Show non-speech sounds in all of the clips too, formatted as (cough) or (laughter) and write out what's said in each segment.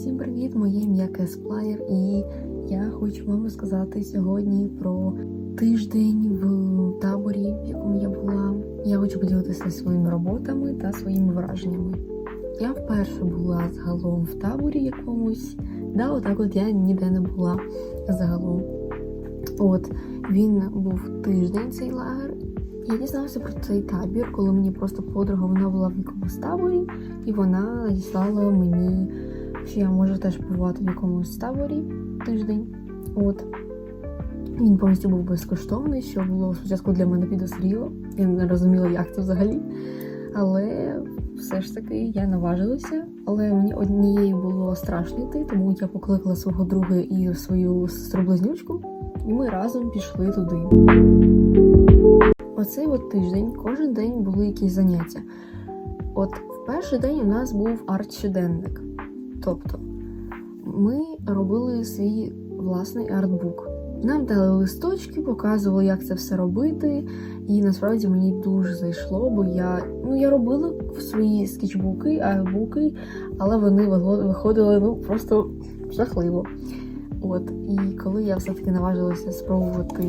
Всім привіт! Моє ім'я Кесплаєр, і я хочу вам розказати сьогодні про тиждень в таборі, в якому я була. Я хочу поділитися своїми роботами та своїми враженнями. Я вперше була загалом в таборі якомусь. Да, отак от я ніде не була загалом. От він був тиждень цей лагер. Я дізналася про цей табір, коли мені просто подруга вона була в якомусь таборі, і вона надіслала мені, що я можу теж побувати в якомусь таборі тиждень. От. Він повністю був безкоштовний, що було спочатку для мене підозріло. Я не розуміла, як це взагалі. Але все ж таки я наважилася. Але мені однією було страшно йти, тому я покликала свого друга і свою сестру-близнючку, і ми разом пішли туди. Оцей от тиждень кожен день були якісь заняття. От в перший день у нас був арт-щоденник. Тобто ми робили свій власний артбук. Нам дали листочки, показували, як це все робити. І насправді мені дуже зайшло, бо я ну я робила свої скетчбуки, артбуки, але вони виходили ну просто жахливо. От і коли я все-таки наважилася спробувати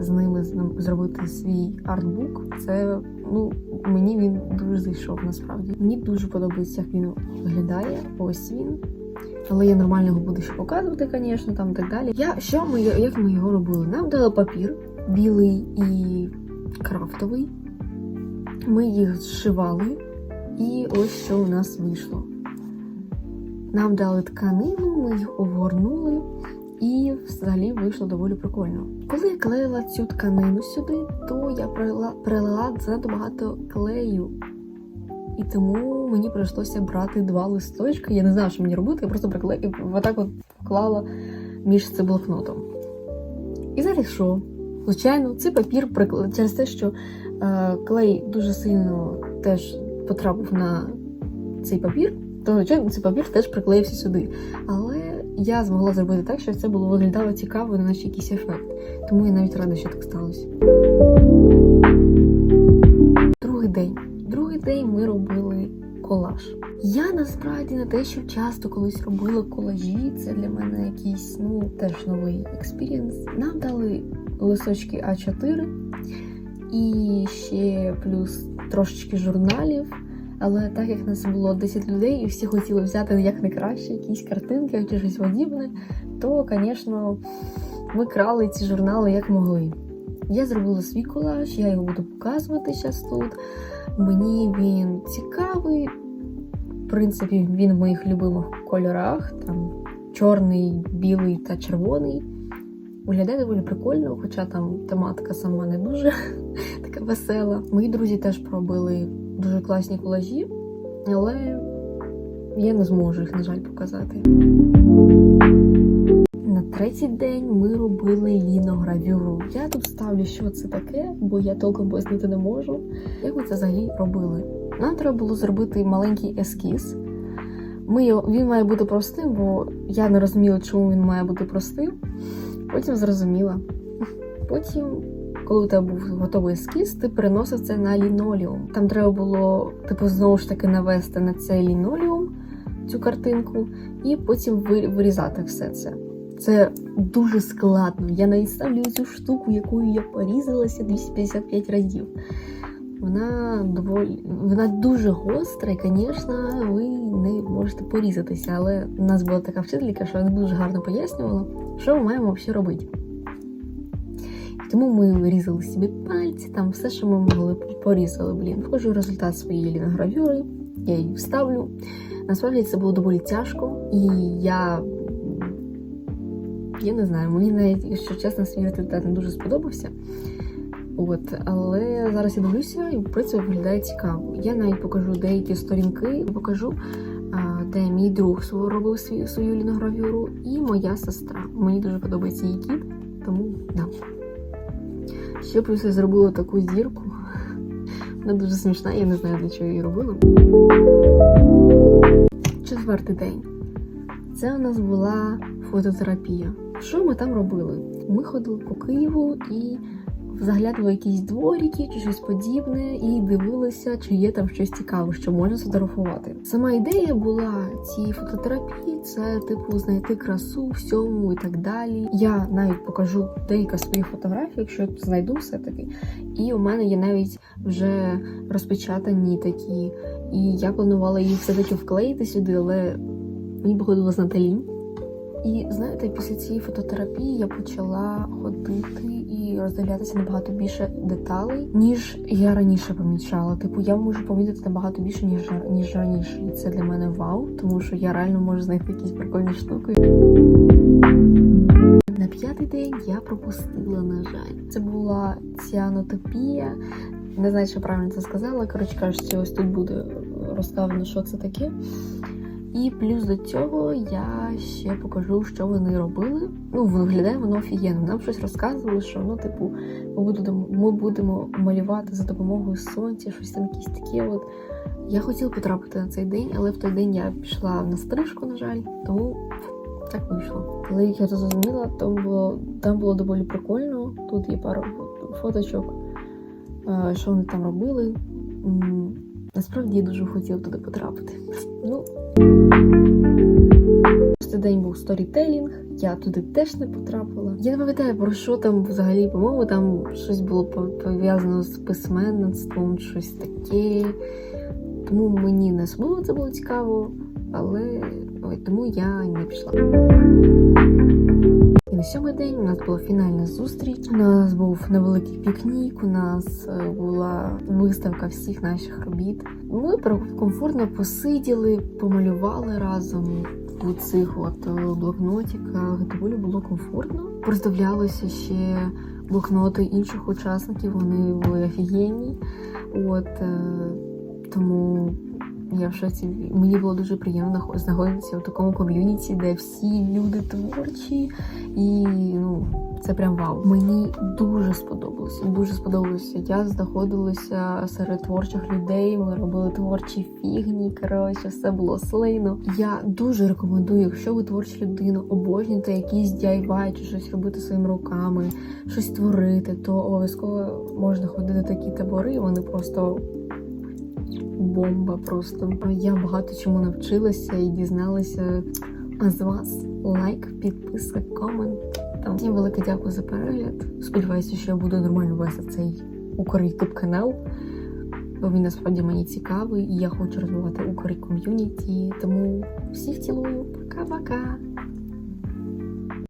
з ними зробити свій артбук, це ну мені він дуже зайшов насправді. Мені дуже подобається, як він виглядає. Ось він. Але я нормально його буду ще показувати, звісно, там так далі. Я що ми як ми його робили? Нам дали папір білий і крафтовий. Ми їх зшивали, і ось що у нас вийшло. Нам дали тканину, ми їх обгорнули, і взагалі вийшло доволі прикольно. Коли я клеїла цю тканину сюди, то я прилила, прилила занадто багато клею. І тому мені прийшлося брати два листочки. Я не знала, що мені робити, я просто приклеїла, отак от вклала між цим блокнотом. І зараз що? Звичайно, цей папір через те, що е, клей дуже сильно теж потрапив на цей папір, то звичайно цей папір теж приклеївся сюди. Але я змогла зробити так, щоб це було виглядало цікаво, наче якийсь ефект. Тому я навіть рада, що так сталося. Другий день. Другий день ми робили колаж. Я насправді не те, що часто колись робила колажі. Це для мене якийсь ну теж новий експірієнс. Нам дали листочки А4 і ще плюс трошечки журналів. Але так як нас було 10 людей, і всі хотіли взяти як найкраще якісь картинки чи щось подібне, то, звісно, ми крали ці журнали як могли. Я зробила свій колаж, я його буду показувати зараз тут. Мені він цікавий. В принципі, він в моїх любимих кольорах: там чорний, білий та червоний. Виглядає доволі прикольно, хоча там тематика сама не дуже (laughs) така весела. Мої друзі теж пробили дуже класні колажі, але я не зможу їх, на жаль, показати. На третій день ми робили ліногравюру. Я тут ставлю, що це таке, бо я толком пояснити не можу. Як ми це взагалі робили? Нам треба було зробити маленький ескіз. Ми його, Він має бути простим, бо я не розуміла, чому він має бути простим. Потім зрозуміла. Потім, коли у тебе був готовий ескіз, ти переносив це на лінолеум. Там треба було, типу, знову ж таки навести на цей лінолеум цю картинку, і потім вирізати все це. Це дуже складно. Я навіть ставлю цю штуку, якою я порізалася 255 разів. Вона доволі вона дуже гостра, і, звісно, ви не можете порізатися. Але у нас була така вчителька, що вона дуже гарно пояснювала, що ми маємо взагалі робити. Тому ми вирізали собі пальці, там все, що ми могли порізали. Блін, вхожу результат своєї ліногравюри, я її вставлю. Насправді це було доволі тяжко, і я я не знаю, мені навіть, якщо чесно, свій результат не дуже сподобався. От, але зараз я дивлюся, і в принципі виглядає цікаво. Я навіть покажу деякі сторінки, покажу, де мій друг робив свою, свою ліногравюру, і моя сестра. Мені дуже подобається її кіт, тому да. Ще плюс я зробила таку зірку. Вона дуже смішна, я не знаю, для чого її робила. Четвертий день. Це у нас була фототерапія. Що ми там робили? Ми ходили по Києву і заглядувала в якісь дворики чи щось подібне, і дивилася, чи є там щось цікаве, що можна сфотографувати. Сама ідея була цієї фототерапії це типу знайти красу всьому і так далі. Я навіть покажу деякі свої фотографії, якщо знайду все таки. І у мене є навіть вже розпечатані такі. І я планувала їх все-таки вклеїти сюди, але мені погодилось Наталі. І знаєте, після цієї фототерапії я почала ходити роздивлятися набагато більше деталей, ніж я раніше помічала. Типу, я можу помітити набагато більше, ніж ніж раніше. І це для мене вау, тому що я реально можу знайти якісь прикольні штуки. На п'ятий день я пропустила, на жаль. Це була ціанотопія. Не знаю, що правильно це сказала. Коротше кажучи, ось тут буде розставлено, що це таке. І плюс до цього я ще покажу, що вони робили. Ну, виглядає воно офігенно. Нам щось розказували, що ну, типу, ми будемо, ми будемо малювати за допомогою сонця, щось там якісь таке. От я хотіла потрапити на цей день, але в той день я пішла на стрижку, на жаль, тому так вийшло. Але як я зрозуміла, там було там було доволі прикольно. Тут є пару фоточок, е, що вони там робили. Насправді я дуже хотіла туди потрапити. Ну, день був сторітелінг, я туди теж не потрапила. Я не пам'ятаю про що там взагалі, по-моєму, там щось було пов- пов'язано з письменництвом, щось таке. Тому мені не особливо це було цікаво, але ой, тому я не пішла. І на сьомий день у нас була фінальна зустріч. У нас був невеликий пікнік, у нас е, була виставка всіх наших робіт. Ми комфортно посиділи, помалювали разом у цих от е, блокнотиках. Доволі було комфортно. Роздивлялися ще блокноти інших учасників. Вони були офігенні. От е, тому я в шоці. Мені було дуже приємно знаходитися в такому ком'юніті, де всі люди творчі, і ну це прям вау. Мені дуже сподобалося. Дуже сподобалося. Я знаходилася серед творчих людей. Ми робили творчі фігні. Коротше, все було слейно. Я дуже рекомендую, якщо ви творча людина, обожнюєте якісь DIY чи щось робити своїми руками, щось творити, то обов'язково можна ходити такі табори. Вони просто бомба. Просто я багато чому навчилася і дізналася. А з вас лайк, підписка, комент. Там всім велике дякую за перегляд. Сподіваюся, що я буду нормально вести цей Укр канал. Бо він насправді мені цікавий і я хочу розвивати Укр ком'юніті. Тому всіх цілую. Пока-пока.